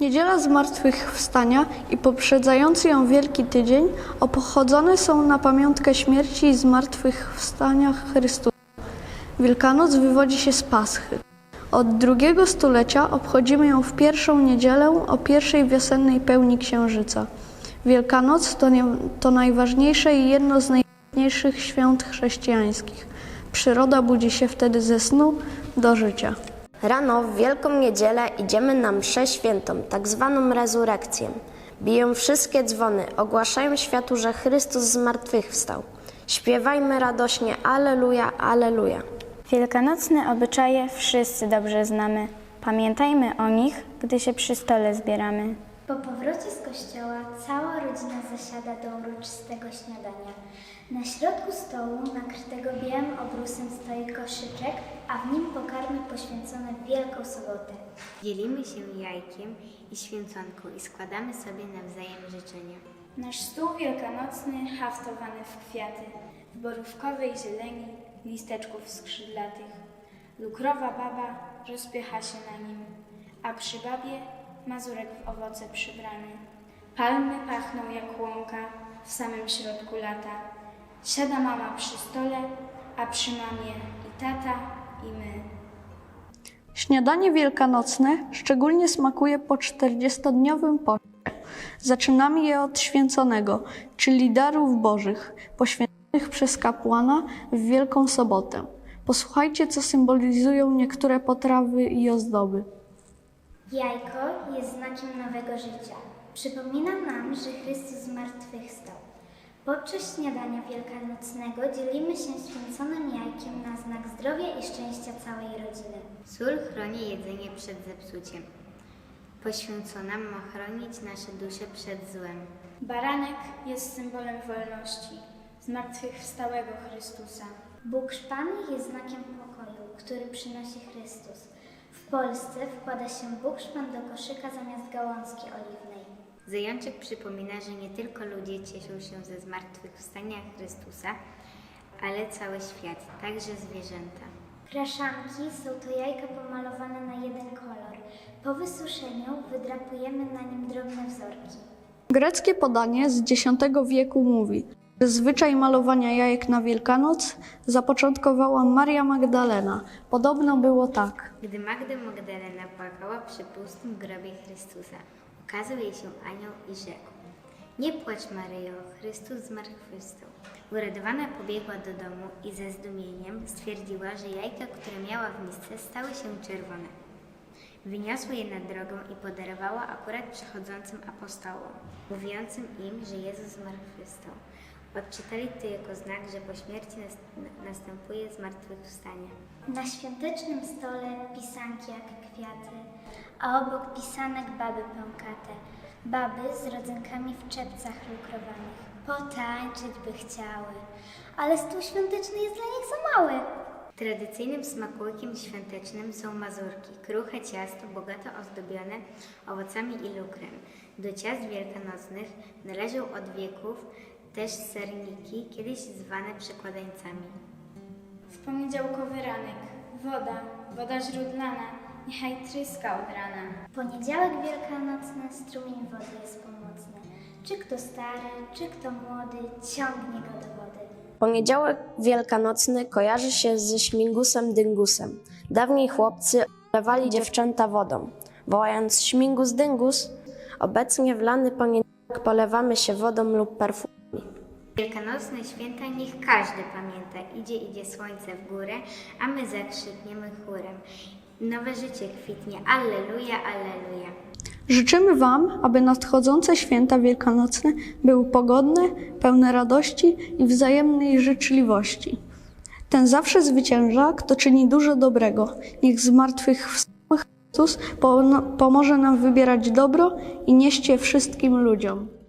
Niedziela Zmartwychwstania i poprzedzający ją Wielki Tydzień obchodzone są na pamiątkę śmierci i zmartwychwstania Chrystusa. Wielkanoc wywodzi się z Paschy. Od drugiego stulecia obchodzimy ją w pierwszą niedzielę o pierwszej wiosennej pełni księżyca. Wielkanoc to, nie, to najważniejsze i jedno z najważniejszych świąt chrześcijańskich. Przyroda budzi się wtedy ze snu do życia. Rano w Wielką Niedzielę idziemy na mszę świętą, tak zwaną rezurekcję. Biją wszystkie dzwony, ogłaszają światu, że Chrystus zmartwychwstał. Śpiewajmy radośnie Alleluja, Alleluja. Wielkanocne obyczaje wszyscy dobrze znamy. Pamiętajmy o nich, gdy się przy stole zbieramy. Po powrocie z kościoła cała rodzina zasiada do uroczystego śniadania. Na środku stołu, nakrytego białym obrusem, stoi koszyczek, a w nim pokarmy poświęcone w Wielką Sobotę. Dzielimy się jajkiem i święconką i składamy sobie nawzajem życzenia. Nasz stół wielkanocny haftowany w kwiaty, w borówkowej zieleni, listeczków skrzydlatych. Lukrowa baba rozpycha się na nim, a przy babie mazurek w owoce przybrany. Palmy pachną jak łąka w samym środku lata. Siada mama przy stole, a przy mamie i tata, i my. Śniadanie wielkanocne szczególnie smakuje po 40-dniowym poście. Zaczynamy je od święconego, czyli darów bożych, poświęconych przez kapłana w Wielką Sobotę. Posłuchajcie, co symbolizują niektóre potrawy i ozdoby. Jajko jest znakiem nowego życia. Przypomina nam, że Chrystus zmartwychwstał. Podczas śniadania wielkanocnego dzielimy się święconym jajkiem na znak zdrowia i szczęścia całej rodziny. Sól chroni jedzenie przed zepsuciem. Poświęcona ma chronić nasze dusze przed złem. Baranek jest symbolem wolności, zmartwychwstałego Chrystusa. Bóg szpany jest znakiem pokoju, który przynosi Chrystus. W Polsce wkłada się Bóg szpan do koszyka zamiast gałązki oliwnej. Zajączek przypomina, że nie tylko ludzie cieszą się ze zmartwychwstania Chrystusa, ale cały świat, także zwierzęta. Kraszanki są to jajka pomalowane na jeden kolor. Po wysuszeniu wydrapujemy na nim drobne wzorki. Greckie podanie z X wieku mówi, zwyczaj malowania jajek na Wielkanoc zapoczątkowała Maria Magdalena. Podobno było tak. Gdy Magda Magdalena płakała przy pustym grobie Chrystusa, ukazał jej się anioł i rzekł: Nie płacz, Maryjo, Chrystus zmartwychwstał. Uradowana pobiegła do domu i ze zdumieniem stwierdziła, że jajka, które miała w misce, stały się czerwone. Wyniosła je na drogę i podarowała akurat przechodzącym apostołom, mówiącym im, że Jezus zmartwychwstał. Odczytali to jako znak, że po śmierci nas- następuje zmartwychwstanie. Na świątecznym stole pisanki jak kwiaty, a obok pisanek baby pękate. Baby z rodzynkami w czepcach lukrowanych. Potańczyć by chciały, ale stół świąteczny jest dla nich za mały. Tradycyjnym smakołykiem świątecznym są mazurki, kruche ciasto bogato ozdobione owocami i lukrem. Do ciast wielkanocnych należą od wieków też serniki, kiedyś zwane przekładańcami. W poniedziałkowy ranek woda, woda źródlana, niechaj tryska od rana. Poniedziałek wielkanocny strumień wody jest pomocny. Czy kto stary, czy kto młody, ciągnie go do wody. Poniedziałek wielkanocny kojarzy się ze śmigusem dyngusem. Dawniej chłopcy olewali dziewczęta wodą, wołając śmigus dyngus. Obecnie w lany poniedziałek polewamy się wodą lub perfumami. Wielkanocne święta niech każdy pamięta. Idzie, idzie słońce w górę, a my zakrzykniemy chórem. Nowe życie kwitnie. Alleluja, alleluja. Życzymy Wam, aby nadchodzące święta wielkanocne były pogodne, pełne radości i wzajemnej życzliwości. Ten zawsze zwycięża, kto czyni dużo dobrego. Niech z martwych wstałych Chrystus pomoże nam wybierać dobro i nieść je wszystkim ludziom.